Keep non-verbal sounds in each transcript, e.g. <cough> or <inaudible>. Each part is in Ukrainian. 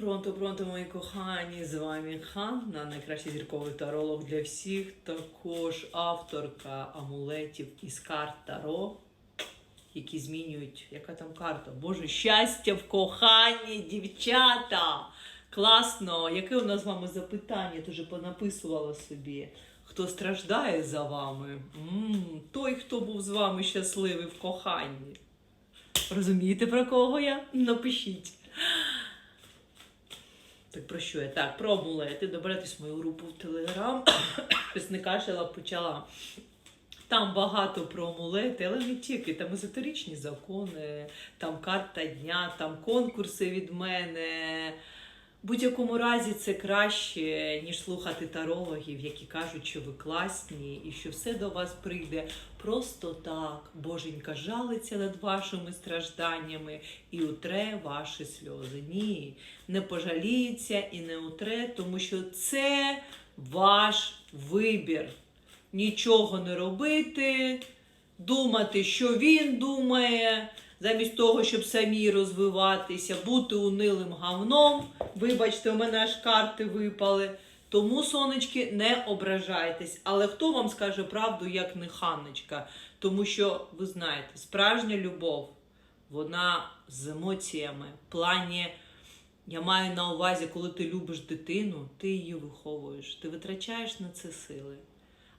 Пронто, пронто, мої кохані, з вами Ханна, найкращий зірковий таролог для всіх, також авторка амулетів із карт Таро, які змінюють, яка там карта? Боже, щастя в коханні, дівчата! Класно! Яке у нас з вами запитання? Вже понаписувала собі. Хто страждає за вами? м той, хто був з вами щасливий в коханні. Розумієте, про кого я? Напишіть. Так про що я? Так, про амулети. добратись в мою групу в Телеграм. <coughs> Не кашляла, почала. Там багато про амулети, але не тільки. Там езотеричні закони, там карта дня, там конкурси від мене. Будь-якому разі це краще, ніж слухати тарологів, які кажуть, що ви класні і що все до вас прийде просто так. Боженька жалиться над вашими стражданнями і утре ваші сльози. Ні, не пожаліється і не утре, тому що це ваш вибір. Нічого не робити, думати, що він думає, замість того, щоб самі розвиватися, бути унилим гавном. Вибачте, у мене аж карти випали. Тому, сонечки, не ображайтесь. Але хто вам скаже правду, як не Ханночка? Тому що, ви знаєте, справжня любов, вона з емоціями. В плані, я маю на увазі, коли ти любиш дитину, ти її виховуєш, ти витрачаєш на це сили.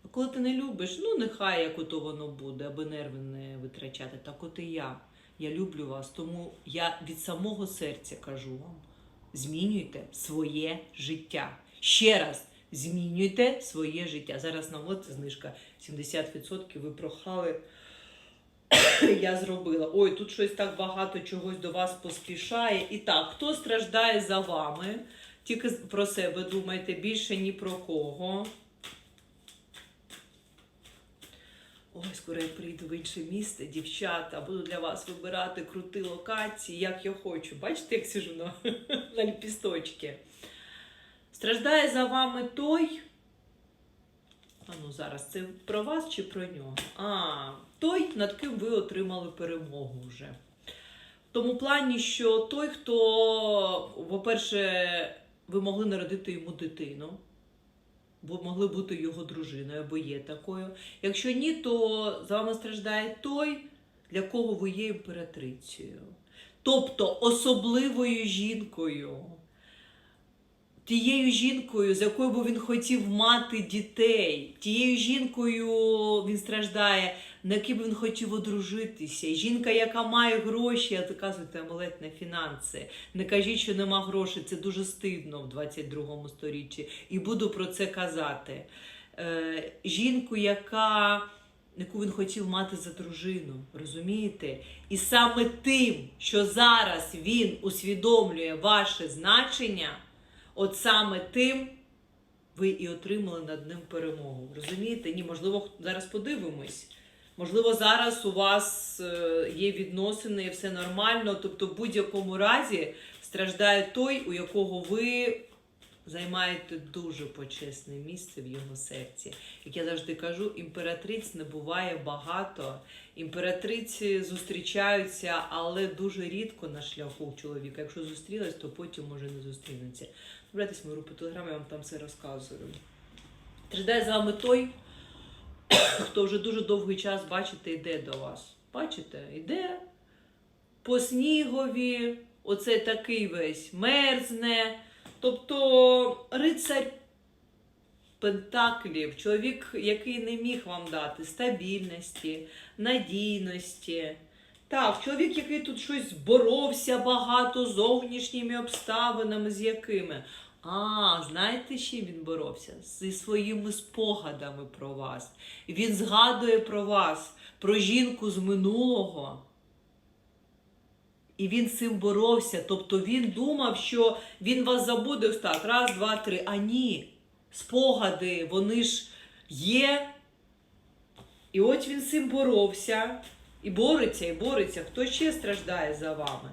А коли ти не любиш, ну нехай як ото воно буде, аби нерви не витрачати. Так от і я. Я люблю вас, тому я від самого серця кажу вам: змінюйте своє життя. Ще раз, змінюйте своє життя. Зараз на от знижка 70% ви прохали. <coughs> Я зробила. Ой, тут щось так багато чогось до вас поспішає. І так, хто страждає за вами? Тільки про себе думайте, більше ні про кого. Ой, скоро я прийду в інше місто, дівчата, буду для вас вибирати крути локації, як я хочу. Бачите, як сижу на, <laughs> на ліпісточки. Страждає за вами той. А ну зараз це про вас чи про нього? А, той, над ким ви отримали перемогу вже. В тому плані, що той, хто, по-перше, ви могли народити йому дитину, бо могли бути його дружиною або є такою. Якщо ні, то з вами страждає той, для кого ви є імператрицею. Тобто особливою жінкою. Тією жінкою, з якою би він хотів мати дітей, тією жінкою він страждає, на якій би він хотів одружитися. Жінка, яка має гроші, а доказуєте амулет на фінанси. Не кажіть, що нема грошей, це дуже стидно в 22 сторіччі. І буду про це казати. Е, жінку, яка, яку він хотів мати за дружину, розумієте? І саме тим, що зараз він усвідомлює ваше значення. От саме тим ви і отримали над ним перемогу. Розумієте? Ні, можливо, зараз подивимось. Можливо, зараз у вас е, є відносини і все нормально. Тобто, в будь-якому разі страждає той, у якого ви займаєте дуже почесне місце в його серці. Як я завжди кажу, імператриць не буває багато. Імператриці зустрічаються, але дуже рідко на шляху чоловіка. Якщо зустрілась, то потім може не зустрінуться. Добрайтесь в мою групу Телеграм, я вам там все розказую. Страждає з вами той, хто вже дуже довгий час, бачите, йде до вас. Бачите, йде по снігові, оце такий весь мерзне. Тобто рицарь Пентаклів, чоловік, який не міг вам дати стабільності, надійності. Так, чоловік, який тут щось боровся багато зовнішніми обставинами, з якими. А, знаєте, з чим він боровся? Зі своїми спогадами про вас. Він згадує про вас, про жінку з минулого. І він цим боровся. Тобто він думав, що він вас забуде ось раз, два, три. А ні. Спогади, вони ж є. І от він цим боровся. І бореться, і бореться. Хто ще страждає за вами?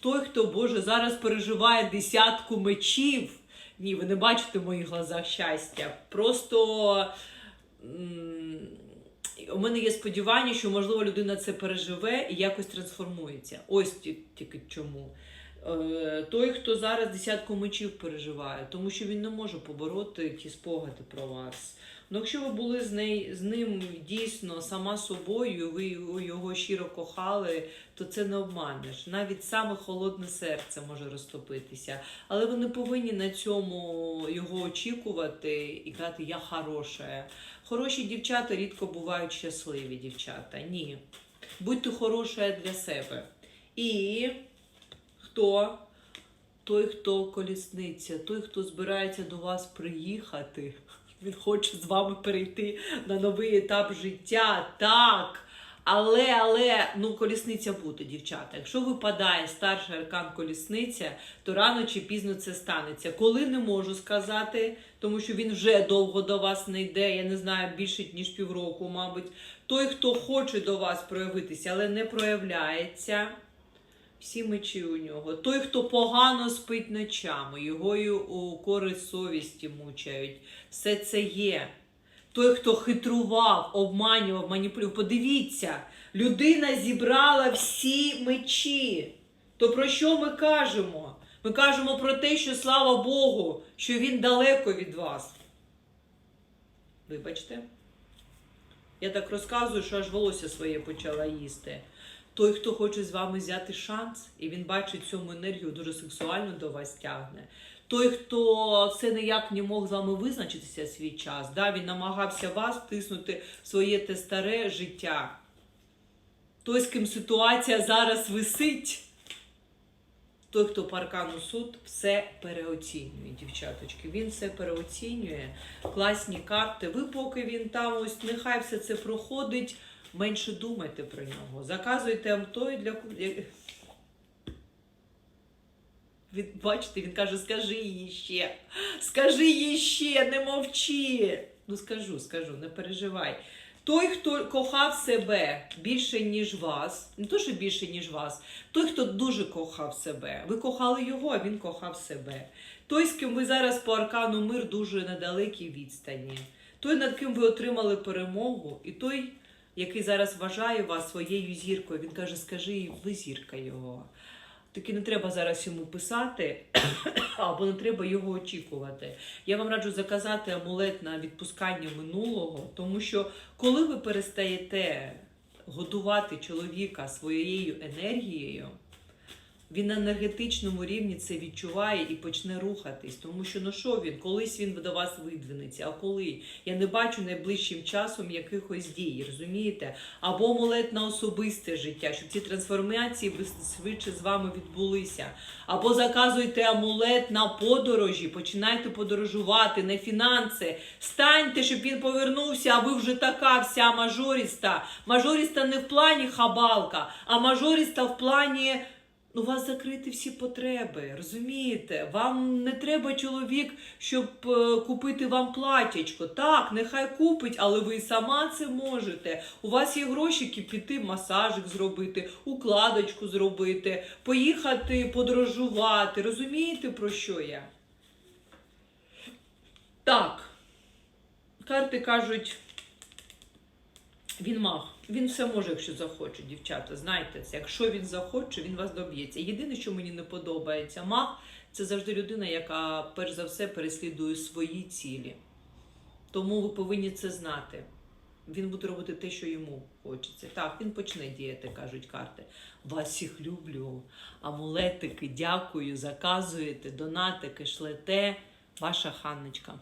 Той, хто, Боже, зараз переживає десятку мечів. Ні, ви не бачите в моїх глазах щастя. Просто у мене є сподівання, що, можливо, людина це переживе і якось трансформується. Ось ті- тільки чому. Е, Той, хто зараз десятку мечів переживає, тому що він не може побороти ті спогади про вас. Ну, якщо ви були з, неї, з ним дійсно сама собою, ви його щиро кохали, то це не обманеш. Навіть саме холодне серце може розтопитися. Але ви не повинні на цьому його очікувати і казати Я хороша. Хороші дівчата рідко бувають щасливі дівчата. Ні. Будьте хороша для себе. І хто? Той, хто колісниця, той, хто збирається до вас приїхати. Він хоче з вами перейти на новий етап життя. Так. Але, але, ну, колісниця буде, дівчата. Якщо випадає старший аркан колісниця, то рано чи пізно це станеться. Коли не можу сказати, тому що він вже довго до вас не йде, я не знаю, більше ніж півроку, мабуть. Той, хто хоче до вас проявитися, але не проявляється. Всі мечі у нього. Той, хто погано спить ночами, його й у користь совісті мучають. Все це є. Той, хто хитрував, обманював, маніпулював. Подивіться, людина зібрала всі мечі. То про що ми кажемо? Ми кажемо про те, що слава Богу, що він далеко від вас. Вибачте. Я так розказую, що аж волосся своє почала їсти. Той, хто хоче з вами взяти шанс, і він бачить цьому енергію дуже сексуально до вас тягне. Той, хто все ніяк не мог з вами визначитися свій час, да, він намагався вас втиснути в своє те старе життя. Той, з ким ситуація зараз висить. Той, хто по аркану суд, все переоцінює, дівчаточки. Він все переоцінює. Класні карти. Ви, поки він там, ось нехай все це проходить, менше думайте про нього. Заказуйте амто і для. Він, бачите, він каже, скажи їй ще, скажи їй ще, не мовчи. Ну скажу, скажу, не переживай. Той, хто кохав себе більше, ніж вас, не то, що більше, ніж вас, той, хто дуже кохав себе. Ви кохали його, а він кохав себе. Той, з ким ви зараз по аркану мир дуже на далекій відстані. Той, над ким ви отримали перемогу, і той, який зараз вважає вас своєю зіркою. Він каже, скажи ви зірка його. Таки не треба зараз йому писати, <coughs> або не треба його очікувати. Я вам раджу заказати амулет на відпускання минулого, тому що коли ви перестаєте годувати чоловіка своєю енергією, він на енергетичному рівні це відчуває і почне рухатись. Тому що ну що він, колись він до вас видвинеться, а коли? Я не бачу найближчим часом якихось дій, розумієте? Або амулет на особисте життя, щоб ці трансформації швидше з вами відбулися. Або заказуйте амулет на подорожі, починайте подорожувати, на фінанси. Станьте, щоб він повернувся, а ви вже така вся мажоріста. Мажоріста не в плані хабалка, а мажоріста в плані. У вас закриті всі потреби, розумієте? Вам не треба чоловік, щоб е, купити вам платячко. Так, нехай купить, але ви сама це можете. У вас є гроші піти масажик зробити, укладочку зробити, поїхати подорожувати. Розумієте, про що я? Так. Карти кажуть, він маг. Він все може, якщо захоче, дівчата. Знайте. Якщо він захоче, він вас доб'ється. Єдине, що мені не подобається, маг це завжди людина, яка перш за все переслідує свої цілі. Тому ви повинні це знати. Він буде робити те, що йому хочеться. Так, він почне діяти, кажуть карти. Вас всіх люблю. Амулетики, дякую, заказуєте, донатики, шлете. Ваша Ханночка.